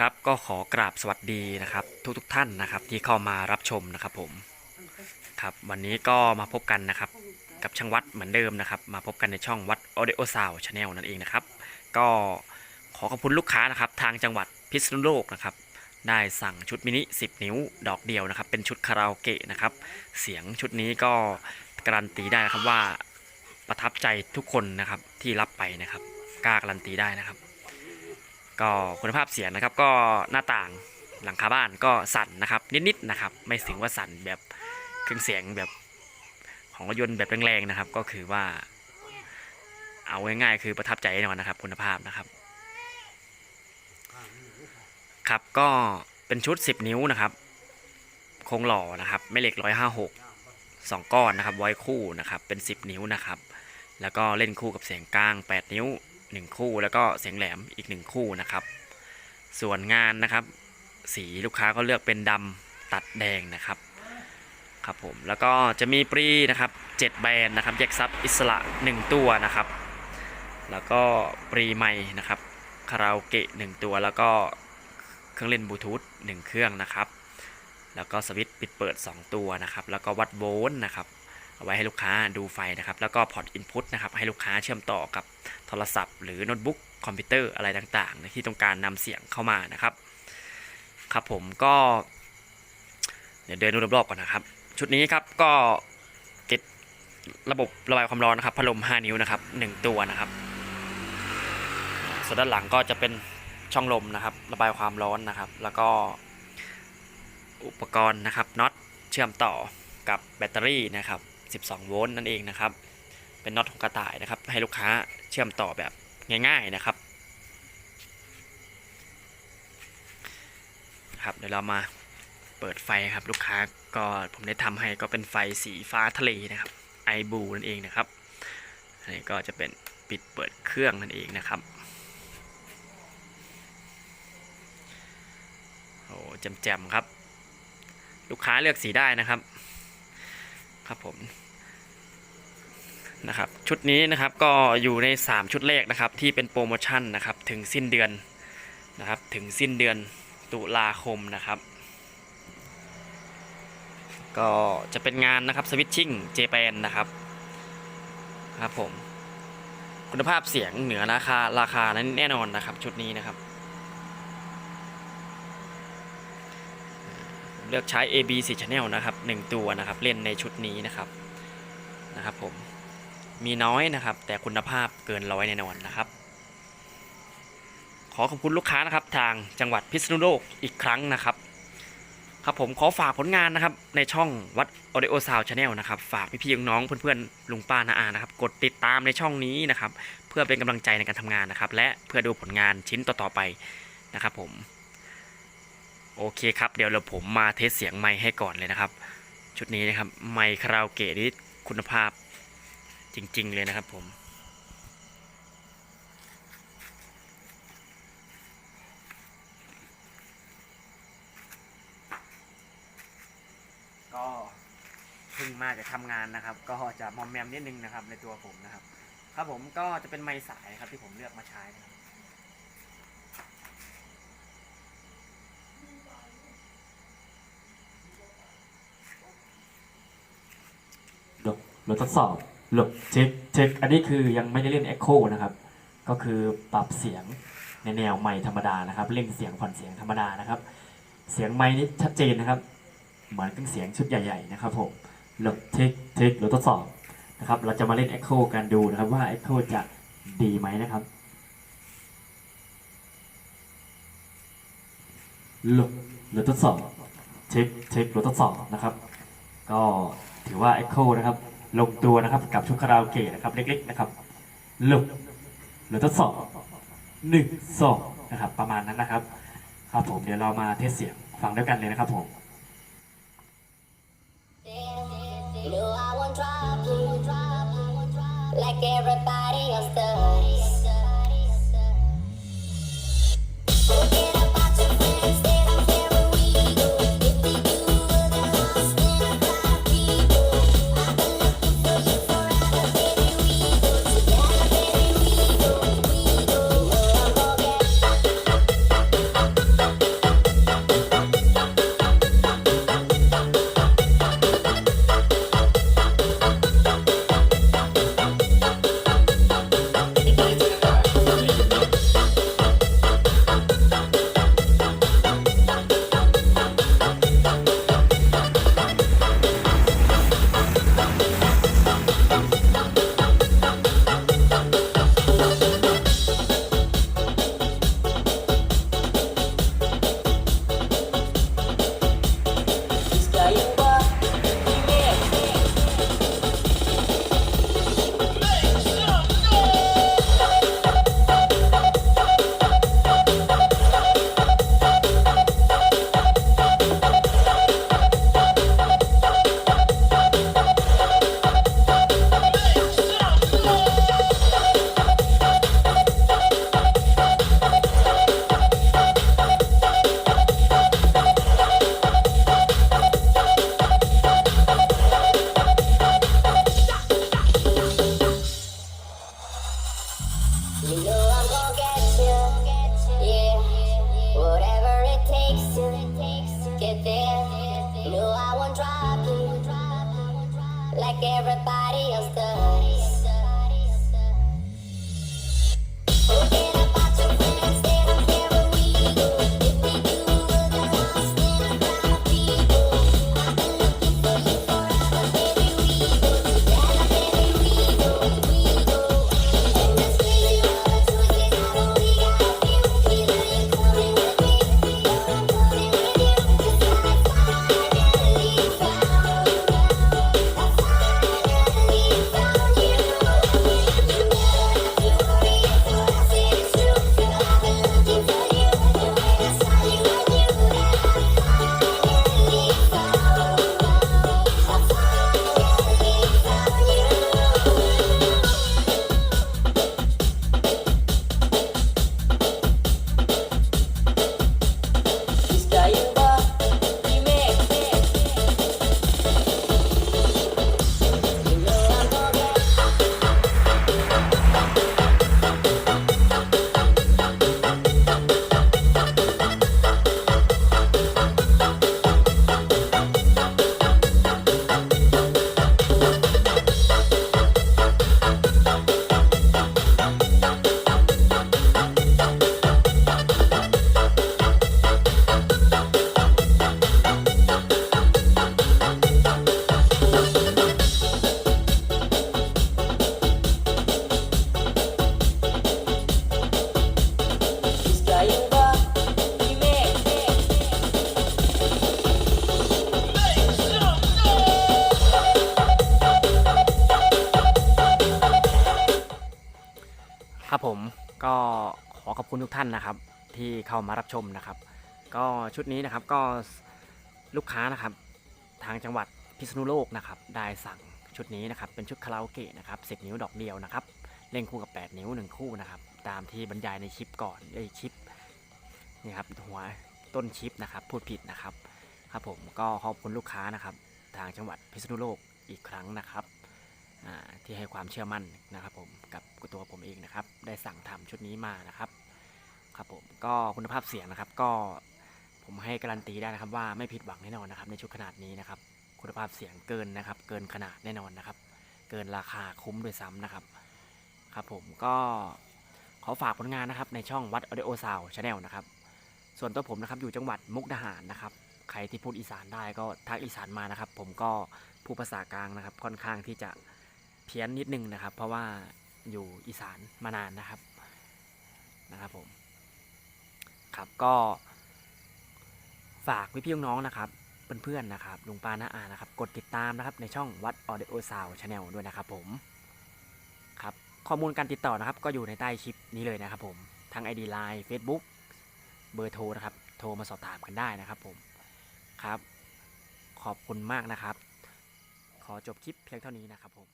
ครับก็ขอกราบสวัสดีนะครับ ทุกทุกท่านนะครับที่เข้ามารับชมนะครับผมครับวันนี้ก็มาพบกันนะครับ กับช่างวัดเหมือนเดิมนะครับ มาพบกันในช่องวัด Audio Sound Channel นั่นเองนะครับ ก็ขอขอบคุณลูกค้านะครับ ทางจังหวัดพิษณุโลกนะครับ ได้สั่งชุดมินิ 10 นิ้วดอกเดียวนะครับ เป็นชุดคาราโอเกะนะครับ เสียงชุดนี้ก็การันตีได้นะครับว่าประทับใจทุกคนนะครับที่รับไปนะครับกล้าการันตีได้นะครับ ก็คุณภาพเสียงนะครับก็หน้าต่างหลังคาบ้านก็สั่นนะครับนิดๆนะครับ ไม่ถึงว่าสั่นแบบเครื่องเสียงแบบของรถยนต์แบบแรงๆนะครับ ก็คือว่า เอาง่ายๆ คือประทับใจแน่นอนนะครับ คุณภาพนะครับ ครับก็เป็นชุด 10 นิ้วนะครับโครงหล่อนะครับไม่เหล็ก 156 2 ก้อนนะครับไว้คู่นะครับเป็น 10 นิ้วนะครับ แล้วก็เล่นคู่กับเสียงกลาง 8 นิ้ว 1 คู่ แล้วก็เสียงแหลมอีก 1 คู่นะครับ ส่วนงานนะครับ สีลูกค้าก็เลือกเป็นดำตัดแดงนะครับครับผมแล้วก็จะมีปรีนะครับ 7 แบรนด์นะครับแยกซับอิสระ 1 ตัวนะครับ แล้วก็ปรีไม้นะครับคาราโอเกะ1ตัวแล้วก็เครื่องเล่นบลูทูธ1เครื่องนะครับ แล้วก็สวิตช์ปิดเปิด 2 ตัวนะครับ แล้วก็วัดโวลต์นะครับ เอาไว้ให้ลูกค้าดูไฟนะครับ แล้วก็พอร์ตอินพุตนะครับ ให้ลูกค้าเชื่อมต่อกับโทรศัพท์ หรือโน้ตบุ๊กคอมพิวเตอร์อะไรต่างๆ ที่ต้องการนำเสียงเข้ามานะครับ ครับผมก็เดี๋ยวเดินดูรอบๆก่อนนะครับ ชุดนี้ครับก็ติดระบบระบายความร้อนนะครับพัดลม 5 นิ้วนะครับ 1 ตัวนะครับ ส่วนด้านหลังก็จะเป็นช่องลมนะครับ ระบายความร้อนนะครับ แล้วก็อุปกรณ์นะครับน็อตเชื่อมต่อกับแบตเตอรี่นะครับ 12 โวลต์นั่นเองนะครับ เป็นน็อตของกระต่ายนะครับ ให้ลูกค้าเชื่อมต่อแบบง่าย ๆนะครับครับเดี๋ยวเรามาเปิดไฟครับลูกค้าก็ผมได้ทำให้ก็เป็นไฟสีฟ้าทะเลนะครับไอบูนั่นเองนะครับอันนี้ก็จะเป็นปิดเปิดเครื่องนั่นเองนะครับโอ้แจ่มๆครับ ลูกค้าเลือกสีได้นะครับ ครับผม นะครับชุดนี้นะครับก็อยู่ใน 3 ชุดแรกนะครับที่เป็นโปรโมชั่นนะครับถึงสิ้นเดือนนะครับถึงสิ้นเดือนตุลาคมนะครับ ก็จะเป็นงานนะครับสวิตชิ่งเจแปนนะครับครับผมคุณภาพเสียงเหนือราคาราคานั้นแน่นอนนะครับชุดนี้นะครับ เลือกใช้ AB 4 Channel นะครับ 1 ตัวนะครับเล่นในชุดนี้นะครับนะครับผม มีน้อยนะครับ แต่คุณภาพเกินร้อยแน่นอนนะครับ ขอขอบคุณลูกค้านะครับ ทางจังหวัดพิษณุโลกอีกครั้งนะครับ ครับผมขอฝากผลงานนะครับ ในช่องวัด Audio Sound Channel นะครับ ฝากพี่ๆน้องๆเพื่อนๆลุงป้านาอานะครับ กดติดตามในช่องนี้นะครับ เพื่อเป็นกำลังใจในการทำงานนะครับ และเพื่อดูผลงานชิ้นต่อๆไปนะครับ ผม โอเคครับ เดี๋ยวเราผมมาเทสเสียงไมค์ให้ก่อนเลยนะครับ ชุดนี้นะครับไมค์คาราโอเกะนี่คุณภาพ จริง ๆ เลยนะครับผมก็เพิ่งมาจะทำงานนะครับ ก็จะมอมแมมนิดนึงนะครับ ในตัวผมนะครับ ครับผมก็จะเป็นไมค์สายครับที่ผมเลือกมาใช้นะครับหลบเราทดสอบ หลบเช็คเช็คอันนี้คือยังไม่ได้เล่น Echo นะครับ ก็คือปรับเสียงในแนวไมค์ธรรมดานะครับ เล่นเสียงผ่อนเสียงธรรมดานะครับ เสียงไมค์นี่ชัดเจนนะครับ เหมือนเครื่องเสียงชุดใหญ่ ๆ นะครับผมหลบเช็คเช็คเราทดสอบนะครับ เราจะมาเล่น Echo กันดูนะครับว่า Echo จะดีไหมนะครับหลบเราทดสอบเช็คเช็คเราทดสอบนะครับ ก็ถือว่า Echo นะครับ ลงตัวนะครับกับชุดคาราโอเกะนะครับเล็กๆนะครับลงหรือทดสอบหนึ่งสองนะครับประมาณนั้นนะครับ ครับผมเดี๋ยวเรามาเทสเสียงฟังด้วยกันเลยนะครับผม No, I won't drop you like everybody else does. like everybody. ับผมก็ขอขอบคุณทุกท่านนะครับ ที่เข้ามารับชมนะครับ ก็ชุดนี้นะครับก็ลูกค้านะครับ ทางจังหวัดพิษณุโลกนะครับ ได้สั่งชุดนี้นะครับ เป็นชุดคาราโอเกะนะครับ10นิ้วดอกเดียวนะครับ เล่นคู่กับ 8 นิ้ว 1 คู่นะครับ ตามที่บรรยายในคลิปก่อนไอยคลิปนี่ครับหัวต้นคลิปนะครับ พูดผิดนะครับ ครับผมก็ขอบคุณลูกค้านะครับ ทางจังหวัดพิษณุโลกอีกครั้งนะครับ ที่ให้ความเชื่อมั่นนะครับผมกับตัวผมเองนะครับได้สั่งทำชุดนี้มานะครับครับผมก็คุณภาพเสียงนะครับ ก็ผมให้การันตีได้นะครับว่าไม่ผิดหวังแน่นอนนะครับ ในชุดขนาดนี้นะครับ คุณภาพเสียงเกินนะครับ เกินขนาดแน่นอนนะครับ เกินราคาคุ้มด้วยซ้ำนะครับ ครับผมก็ขอฝากผลงานนะครับในช่องวัด Audio Sound Channel นะครับ ส่วนตัวผมนะครับอยู่จังหวัดมุกดาหารนะครับใครที่พูดอีสานได้ก็ทักอีสานมานะครับ ผมก็พูดภาษากลางนะครับ ค่อนข้างที่จะ เพี้ยนนิดนึงนะครับ เพราะว่าอยู่อีสานมานานนะครับนะครับผมครับก็ฝากพี่พี่ๆน้องๆนะครับเพื่อนๆนะครับลุงปาน้าอานะครับ กดติดตามนะครับในช่องวัด Audio Sound Channel ด้วยนะครับผมครับข้อมูลการติดต่อนะครับ ก็อยู่ในใต้คลิปนี้เลยนะครับผมทาง ID Line Facebook เบอร์โทรนะครับ โทรมาสอบถามกันได้นะครับผมครับ ขอบคุณมากนะครับ ขอจบคลิปเพียงเท่านี้นะครับผม